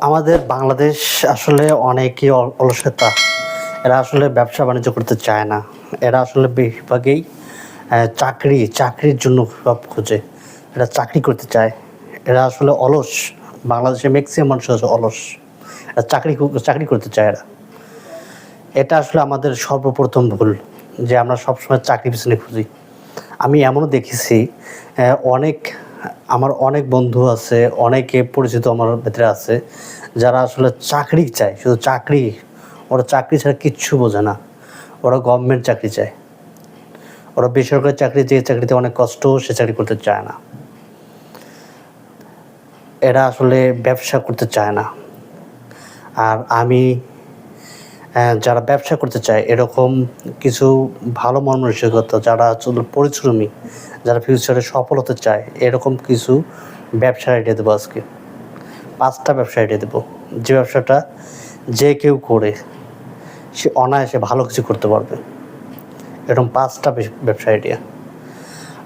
আমাদের বাংলাদেশ আসলে অনেকই অল- অলসতা। এরা আসলে ব্যবসা বাণিজ্য করতে চায় না। এরা আসলে বেশিরভাগই চাকরি, চাকরির জন্য সব খোঁজে। এরা চাকরি করতে চায়। এরা আসলে অলস। বাংলাদেশে ম্যাক্সিমাম মানুষ আছে অলস। এরা চাকরি চাকরি করতে চায় এরা। এটা আসলে আমাদের সর্বপ্রথম ভুল, যে আমরা সবসময় চাকরি পিছনে খুঁজি। আমি এমনও দেখেছি অনেক আমার অনেক বন্ধু আছে, অনেকে পরিচিত আমার ভেতরে আছে, যারা আসলে চাকরি চায়, শুধু চাকরি, ওরা চাকরি ছাড়া কিচ্ছু বোঝে না। ওরা গভর্নমেন্ট চাকরি চায়। ওরা বেসরকারি চাকরি যে চাকরিতে অনেক কষ্ট, সে চাকরি করতে চায় না। এরা আসলে ব্যবসা করতে চায় না। আর আমি যারা ব্যবসা করতে চায়, এরকম কিছু ভালো মানসিকতা যারা পরিশ্রমী, যারা ফিউচারে সফল হতে চায়, এরকম কিছু ব্যবসার আইডিয়া দেবো আজকে। পাঁচটা ব্যবসা আইডিয়া দেবো। যে ব্যবসাটা যে কেউ করে, সে অনায়াসে ভালো কিছু করতে পারবে। এরকম পাঁচটা ব্যবসা আইডিয়া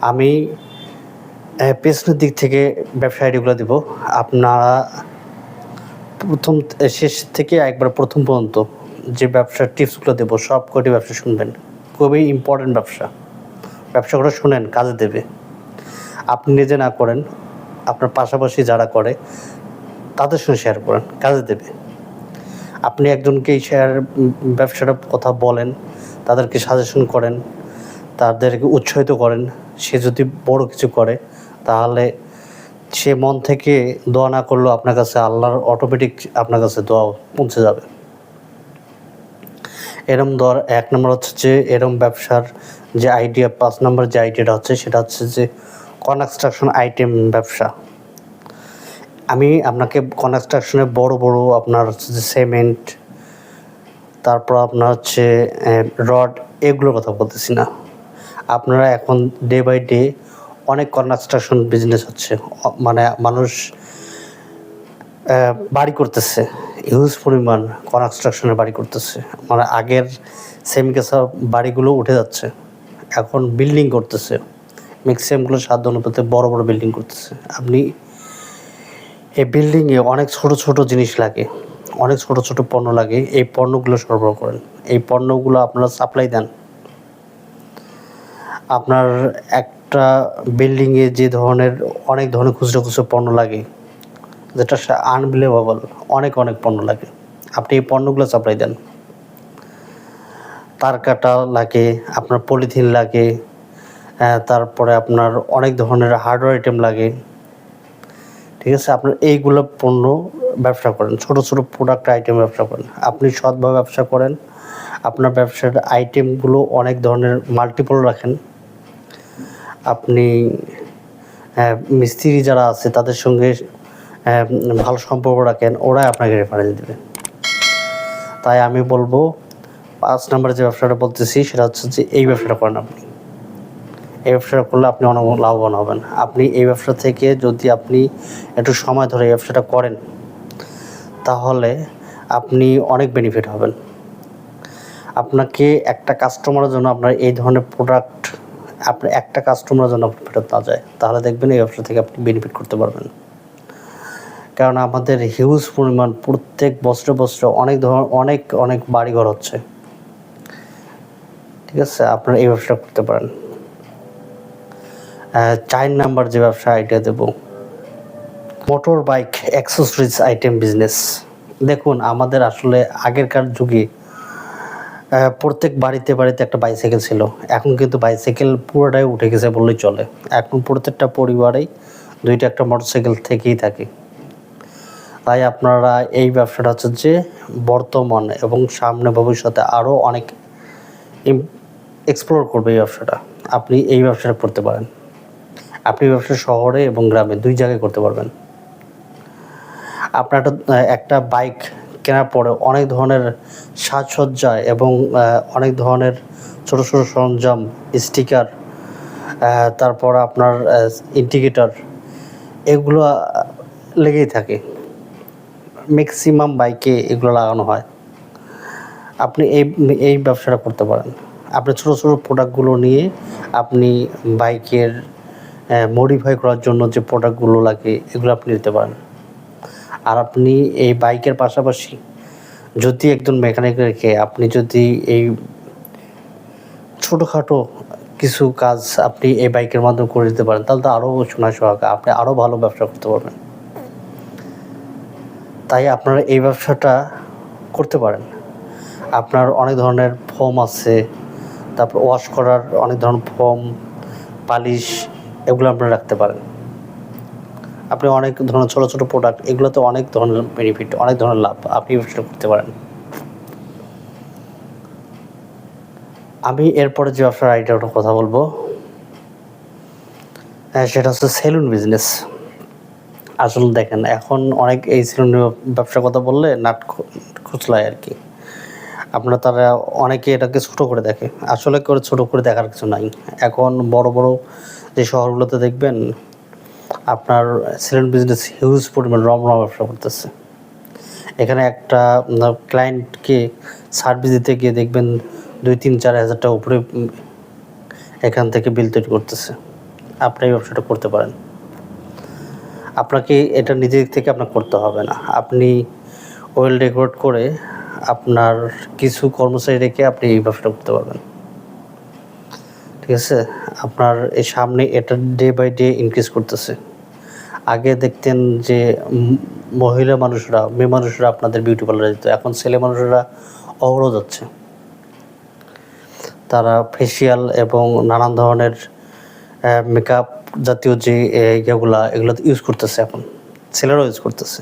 আমি পেছনের দিক থেকে ব্যবসা আইডিয়াগুলো দেবো। আপনারা প্রথম, শেষ থেকে একবার প্রথম পর্যন্ত যে ব্যবসার টিপসগুলো দেবো সব কটি ব্যবসা শুনবেন? খুবই ইম্পর্টেন্ট ব্যবসা। ব্যবসাগুলো শুনেন কাজে দেবে। আপনি নিজে না করেন আপনার পাশাপাশি যারা করে তাদের সঙ্গে শেয়ার করেন কাজে দেবে। আপনি একজনকে এই শেয়ার উম, ব্যবসাটার কথা বলেন তাদেরকে সাজেশন করেন তাদেরকে উৎসাহিত করেন সে যদি বড় কিছু করে তাহলে সে মন থেকে দোয়া না করলেও আপনার কাছে আল্লাহর অটোমেটিক আপনার কাছে দোয়া পৌঁছে যাবে। এরম ধর এক নম্বর হচ্ছে যে এরম ব্যবসার যে আইডিয়া পাঁচ নম্বর যে আইডিয়াটা হচ্ছে সেটা হচ্ছে যে কনস্ট্রাকশন আইটেম ব্যবসা। আমি আপনাকে কনস্ট্রাকশনের বড় বড় আপনার হচ্ছে যে সিমেন্ট তারপর আপনার হচ্ছে রড এগুলোর কথা বলতেছি না। আপনারা এখন ডে বাই ডে অনেক কনস্ট্রাকশন বিজনেস হচ্ছে। মানে মানুষ বাড়ি করতেছে। হিউজ পরিমাণ কনস্ট্রাকশনের বাড়ি করতেছে। মানে আগের সেম কেসা বাড়িগুলো উঠে যাচ্ছে। এখন বিল্ডিং করতেছে। ম্যাক্সিমামগুলো সাধ্য অনুপাতে বড় বড় বিল্ডিং করতেছে। আপনি এই বিল্ডিংয়ে অনেক ছোট ছোট জিনিস লাগে। অনেক ছোট ছোট পণ্য লাগে। এই পণ্যগুলো সরবরাহ করেন। এই পণ্যগুলো আপনারা সাপ্লাই দেন। আপনার একটা বিল্ডিংয়ে যে ধরনের, অনেক ধরনের খুচরো খুচরো পণ্য লাগে। যেটা আনবিলেভেবল অনেক অনেক পণ্য লাগে। আপনি এই পণ্যগুলো সাপ্লাই দেন। তার কাটা লাগে, আপনার পলিথিন লাগে তারপরে আপনার অনেক ধরনের হার্ডওয়্যার আইটেম লাগে। ঠিক আছে? আপনার এইগুলো পণ্য ব্যবসা করেন, ছোট ছোট প্রোডাক্ট আইটেম ব্যবসা করেন। আপনি সৎভাবে ব্যবসা করেন, আপনার ব্যবসার আইটেমগুলো অনেক ধরনের মাল্টিপল রাখেন। আপনি মিস্ত্রি যারা আছে, তাদের সঙ্গে ভালো সম্পর্ক রাখেন, ওরাই আপনাকে রেফারেন্স দেবে। তাই আমি বলব, পাঁচ নম্বরে যে ব্যবসাটা বলতেছি, সেটা হচ্ছে যে এই ব্যবসাটা করেন আপনি। এই ব্যবসাটা করলে আপনি অনেক লাভবান হবেন। আপনি এই ব্যবসা থেকে যদি আপনি একটু সময় ধরে এই ব্যবসাটা করেন, তাহলে আপনি অনেক বেনিফিট হবেন। আপনাকে একটা কাস্টমারের জন্য আপনার এই ধরনের প্রোডাক্ট আপনার একটা কাস্টমারের জন্য ফেরত না যায়। তাহলে দেখবেন এই ব্যবসা থেকে আপনি বেনিফিট করতে পারবেন। কারণ আমাদের হিউজ পরিমাণ প্রত্যেক বছরে বছরে অনেক ধরনের, অনেক অনেক বাড়িঘর হচ্ছে। ঠিক আছে? আপনারা এই ব্যবসা করতে পারেন। চার নাম্বার যে ব্যবসা আইডিয়া দেব। Motor bike accessories item business দেখুন, আমাদের আসলে আগেরকার যুগে প্রত্যেক বাড়িতে বাড়িতে একটা বাইসাইকেল ছিল। এখন কিন্তু বাইসাইকেল পুরোটাই উঠে গেছে বললেই চলে। এখন প্রত্যেকটা পরিবারেই দুইটা একটা মোটরসাইকেল থেকেই থাকে। তাই আপনারা এই ব্যবসাটা হচ্ছে যে বর্তমান এবং সামনে ভবিষ্যতে আরও অনেক এক্সপ্লোর করবে এই ব্যবসাটা। আপনি এই ব্যবসাটা করতে পারেন। আপনি ব্যবসা শহরে এবং গ্রামে দুই জায়গায় করতে পারবেন। আপনার একটা- বাইক কেনার পরে অনেক ধরনের সাজসজ্জা এবং অনেক ধরনের ছোট ছোট সরঞ্জাম স্টিকার তারপর আপনার ইন্ডিকেটর এগুলো লেগেই থাকে। ম্যাক্সিমাম বাইকে এগুলো লাগানো হয়। আপনি এই এই ব্যবসাটা করতে পারেন। আপনি ছোটো ছোটো প্রোডাক্টগুলো নিয়ে আপনি বাইকের মডিফাই করার জন্য যে প্রোডাক্টগুলো লাগে, এগুলো আপনি নিতে পারেন। আর আপনি এই বাইকের পাশাপাশি যদি একজন মেকানিক রেখে আপনি যদি এই ছোটোখাটো কিছু কাজ আপনি এই বাইকের মাধ্যমে করে দিতে পারেন, তাহলে তো আরও সোনা সোহাগা আপনি আরও ভালো ব্যবসা করতে পারবেন। তাই আপনারা এই ব্যবসাটা করতে পারেন। আপনার অনেক ধরনের ফোম আছে তারপর ওয়াশ করার অনেক ধরনের ফোম পালিশ এগুলো আপনারা রাখতে পারেন। আপনি অনেক ধরনের ছোটো ছোটো প্রোডাক্ট এগুলোতে অনেক ধরনের বেনিফিট অনেক ধরনের লাভ আপনি ব্যবসাটা করতে পারেন। আমি এরপরে যে ব্যবসার আইডিয়াটা কথা বলব হ্যাঁ, সেটা হচ্ছে সেলুন বিজনেস আসলে দেখেন, এখন অনেক এই সেলুন ব্যবসার কথা বললে নাট খুচলায় আর কি। আপনার তারা অনেকে এটাকে ছোট করে দেখে। আসলে করে ছোট করে দেখার কিছু নাই। এখন বড় বড় যে শহরগুলোতে দেখবেন, আপনার সেলুন বিজনেস হিউজ পরিমাণ রমরমা ব্যবসা করতেছে। এখানে একটা ক্লায়েন্টকে সার্ভিস দিতে গিয়ে দেখবেন দুই, তিন, চার হাজার টাকা উপরে এখান থেকে বিল তৈরি করতেছে। আপনি এই ব্যবসাটা করতে পারেন। আপনাকে এটা নিজে থেকে আপনার করতে হবে না। আপনি ওয়েল ডেকোরেট করে আপনার কিছু কর্মচারী রেখে আপনি এই ব্যবসাটা করতে পারবেন। ঠিক আছে? আপনার এই সামনে এটা ডে বাই ডে ইনক্রিজ করতেছে। আগে দেখতেন যে মহিলা মানুষরা, মেয়ে মানুষরা আপনাদের বিউটি পার্লারে যেত। এখন ছেলে মানুষরা অহরহ যাচ্ছে। তারা ফেসিয়াল এবং নানান ধরনের মেকআপ জাতীয় যে ইয়েগুলা এগুলো ইউজ করতেছে এখন, ছেলেরাও ইউজ করতেছে।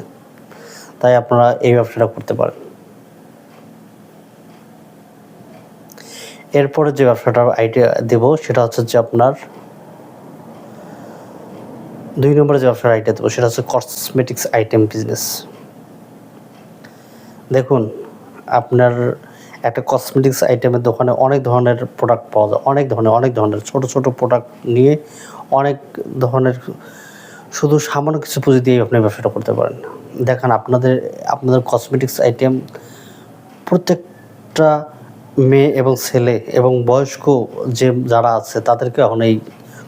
তাই আপনারা এই ব্যবসাটা করতে পারেন। এরপরে যে ব্যবসাটার আইডিয়া দেব, সেটা হচ্ছে যে আপনার দুই নম্বরে যে ব্যবসার আইডিয়া দেবো, সেটা হচ্ছে কসমেটিক্স আইটেম বিজনেস দেখুন, আপনার একটা কসমেটিক্স আইটেমের দোকানে অনেক ধরনের প্রোডাক্ট পাওয়া যায়। অনেক ধরনের অনেক ধরনের। ছোট ছোট প্রোডাক্ট নিয়ে অনেক ধরনের শুধু সামান্য কিছু পুঁজি দিয়ে আপনি ব্যবসাটা করতে পারেন। দেখেন, আপনাদের আপনাদের কসমেটিক্স আইটেম প্রত্যেকটা মেয়ে এবং ছেলে এবং বয়স্ক যে যারা আছে, তাদেরকে এখন এই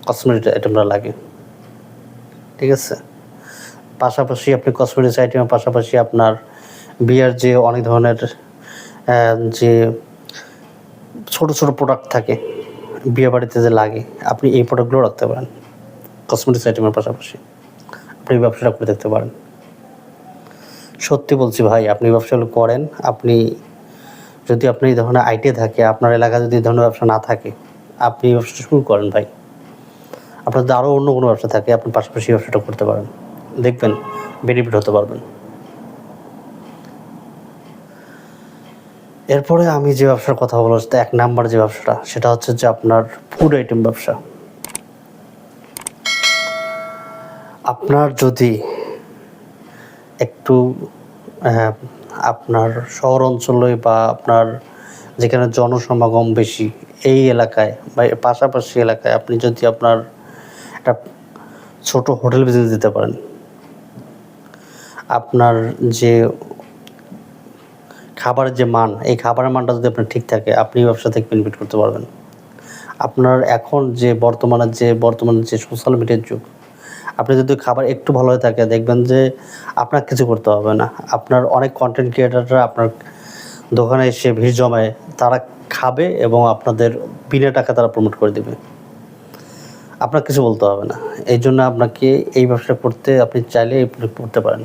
কসমেটিক্স আইটেমটা লাগে। ঠিক আছে? পাশাপাশি আপনি কসমেটিক্স আইটেমের পাশাপাশি আপনার বিয়ার যে অনেক ধরনের যে ছোট ছোট প্রোডাক্ট থাকে বিয়ে বাড়িতে যে লাগে, আপনি এই প্রোডাক্টগুলো রাখতে পারেন। কসমেটিক্স আইটেমের পাশাপাশি। আপনি এই ব্যবসাটা করে দেখতে পারেন। সত্যি বলছি ভাই, আপনি ব্যবসাগুলো করেন, আপনি যদি আপনি এই ধরনের আইডিয়া থাকে, আপনার এলাকায় যদি এই ধরনের ব্যবসা না থাকে, আপনি এই ব্যবসাটা শুরু করেন ভাই। আপনার যদি আরও অন্য কোনো ব্যবসা থাকে, আপনি পাশাপাশি ব্যবসাটা করতে পারেন। দেখবেন বেনিফিট হতে পারবেন। এরপরে আমি যে ব্যবসার কথা সেটা এক নাম্বার যে ব্যবসাটা, সেটা হচ্ছে যে আপনার ফুড আইটেম ব্যবসা। আপনার যদি একটু আপনার শহর অঞ্চলে বা আপনার যেখানে জনসমাগম বেশি, এই এলাকায় বা পাশাপাশি এলাকায় আপনি যদি আপনার একটা ছোট হোটেল বিজনেস দিতে পারেন, আপনার যে খাবারের যে মান, এই খাবারের মানটা যদি আপনার ঠিক থাকে, আপনি ব্যবসা থেকে বেনিফিট করতে পারবেন। আপনার এখন যে বর্তমানে যে বর্তমানে যে সোশ্যাল মিডিয়ার যুগ, আপনি যদি খাবার একটু ভালো হয়ে থাকে, দেখবেন যে আপনার কিছু করতে হবে না। আপনার অনেক কন্টেন্ট ক্রিয়েটাররা আপনার দোকানে এসে ভিড় জমায়, তারা খাবে এবং আপনাদের বিনা টাকা তারা প্রমোট করে দেবে। আপনার কিছু বলতে হবে না। এই জন্য আপনাকে এই ব্যবসা করতে আপনি চাইলে এই করতে পারেন।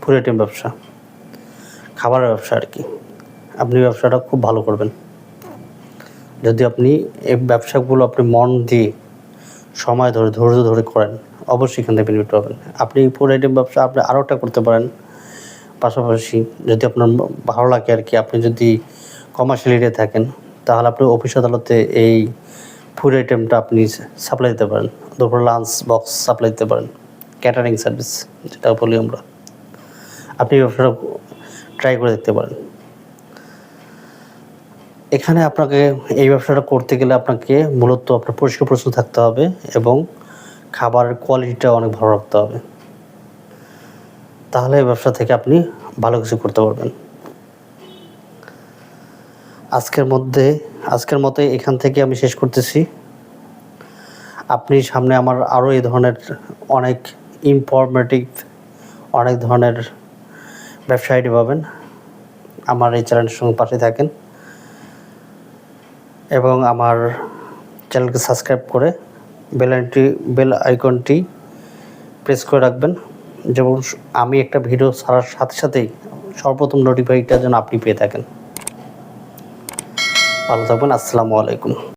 ফুড আইটেম ব্যবসা। খাবারের ব্যবসা আর কি। আপনি ব্যবসাটা খুব ভালো করবেন। যদি আপনি এই ব্যবসাগুলো আপনি মন দিয়ে সময় ধরে, ধৈর্য ধরে করেন, অবশ্যই এখান থেকে বেনিফিট পাবেন। আপনি ফুড আইটেম ব্যবসা আপনি আরও একটা করতে পারেন। পাশাপাশি যদি আপনার ভালো লাগে আর কি, আপনি যদি কমার্শিয়াল এরিয়া থাকেন, তাহলে আপনি অফিস আদালতে এই ফুড আইটেমটা আপনি সাপ্লাই দিতে পারেন। দুপুর লাঞ্চ বক্স সাপ্লাই দিতে পারেন। ক্যাটারিং সার্ভিস যেটা বলি আমরা। আপনি ব্যবসাটা ট্রাই করে দেখতে পারেন। এখানে আপনাকে এই ব্যবসাটা করতে গেলে আপনাকে মূলত আপনার পরিষ্কার পরিচ্ছন্ন থাকতে হবে এবং খাবারের কোয়ালিটিটা অনেক ভালো রাখতে হবে। তাহলে এই ব্যবসা থেকে আপনি ভালো কিছু করতে পারবেন। আজকের মধ্যে, আজকের মতো এখান থেকে আমি শেষ করতেছি। আপনি সামনে আমার আরও এই ধরনের অনেক ইনফরমেটিভ অনেক ধরনের ব্যবসা আইডি পাবেন আমার এই চ্যানেলের সঙ্গে পাশে থাকেন এবং আমার চ্যানেলকে সাবস্ক্রাইব করে বেল আইকনটি বেল আইকনটি প্রেস করে রাখবেন। যেমন আমি একটা ভিডিও ছাড়ার সাথে সাথেই সর্বপ্রথম নোটিফাইটা যেন আপনি পেয়ে থাকেন। ভালো থাকবেন, আসসালামু আলাইকুম।